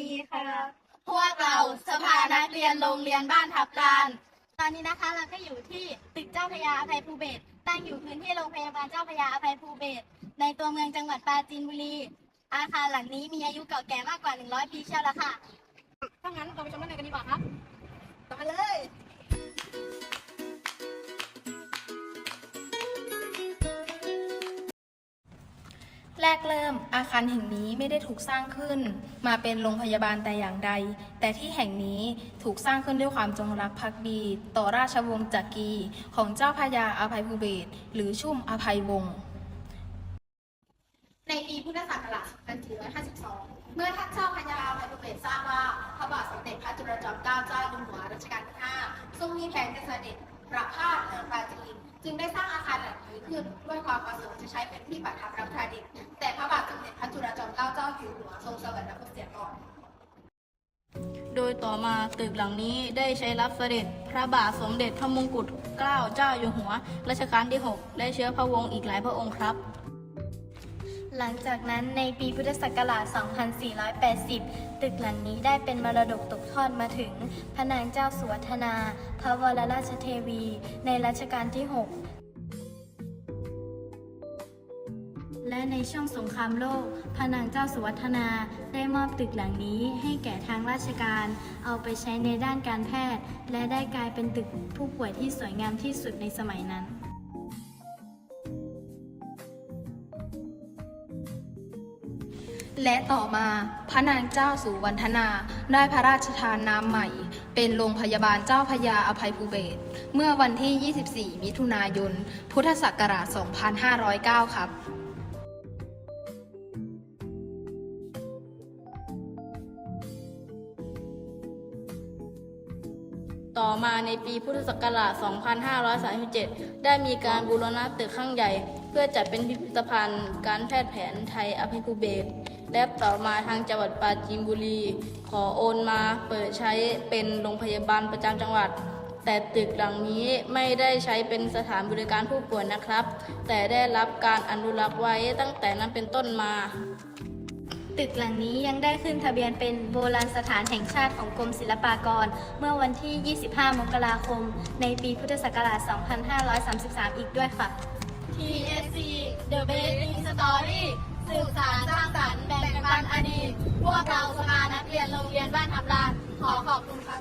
ดีค่ะ พวกเราสภานักเรียนโรงเรียนบ้านทับลาน ตอนนี้นะคะเราก็อยู่ที่ตึกเจ้าพระยาอภัยภูเบศรตั้งอยู่พื้นที่โรงพยาบาลเจ้าพระยาอภัยภูเบศรในตัวเมืองจังหวัดปราจีนบุรี อาคารหลังนี้มีอายุเก่าแก่มากกว่า 100 ปีเชียวละค่ะ ถ้างั้นเราไปชมด้านในกันดีกว่าครับต่อไปเลย แรกเริ่มอาคารแห่งนี้ไม่ได้ถูกสร้างขึ้น มาเป็นโรงพยาบาลแต่อย่างใด แต่ที่แห่งนี้ถูกสร้างขึ้นด้วยความจงรักภักดี ต่อราชวงศ์จักรีของเจ้าพระยาอภัยภูเบศหรือชุ่มอภัยวงศ์ในปีพุทธศักราช2452 เมื่อท่านเจ้าพระยาอภัยภูเบศทราบว่าพระบาทสมเด็จพระจุลจอมเกล้าเจ้าอยู่หัวรัชกาลที่5ทรงมีแผนจะเสด็จประพาสเมืองปราจีนจึงได้สร้างอาคาร นี้ขึ้นด้วยความประสงค์จะใช้เป็นที่ประทับรับประทาด็กแต่พระบาทสมเด็จพระจุลจอมเกล้าเจ้าอยู่หัวทรงสวรรคตเสียก่อนโดยต่อมาตึกหลังนี้ได้ใช้รับเสด็จพระบาทสมเด็จพระมงกุฎเกล้าเจ้าอยู่หัวรัชกาลที่ 6 และเชื้อพระวงศ์อีกหลายพระองค์ครับ หลังจากนั้นในปีพุทธศักราช 2480 ตึกหลังนี้ได้เป็นมรดกตกทอดมาถึง พระนางเจ้าสุวัฒนา พระวรราชเทวี ในรัชกาลที่ 6 และในช่วงสงครามโลก พระนางเจ้าสุวัฒนาได้มอบตึกหลังนี้ให้แก่ทางราชการ เอาไปใช้ในด้านการแพทย์ และได้กลายเป็นตึกผู้ป่วยที่สวยงามที่สุดในสมัยนั้นและต่อมาพระนางเจ้าสุวรรณนา ได้พระราชทานนามใหม่ เป็นโรงพยาบาลเจ้าพยาอภัยภูเบศเมื่อวันที่ 24 มิถุนายน พุทธศักราช 2509 ครับ ต่อมาในปีพุทธศักราช 2537 ได้มีการบูรณะตึกข้างใหญ่ เพื่อจัดเป็นพิพิธภัณฑ์ การแพทย์แผนไทยอภัยภูเบศและต่อมาทางจังหวัดปราจีนบุรี ขอโอนมาเปิดใช้เป็นโรงพยาบาลประจำจังหวัด แต่ตึกหลังนี้ไม่ได้ใช้เป็นสถานบริการผู้ป่วยนะครับ แต่ได้รับการอนุรักษ์ไว้ตั้งแต่นั้นเป็นต้นมา ตึกหลังนี้ยังได้ขึ้นทะเบียนเป็นโบราณสถานแห่งชาติของกรมศิลปากร เมื่อวันที่ 25 มกราคม ในปีพุทธศักราช 2533 อีกด้วยค่ะ TSC The Basic Story สื่อสารสร้างสรรค์แบ่งปันอดีต พวกเราสภานักเรียนโรงเรียนบ้านทำลานขอขอบคุณครับ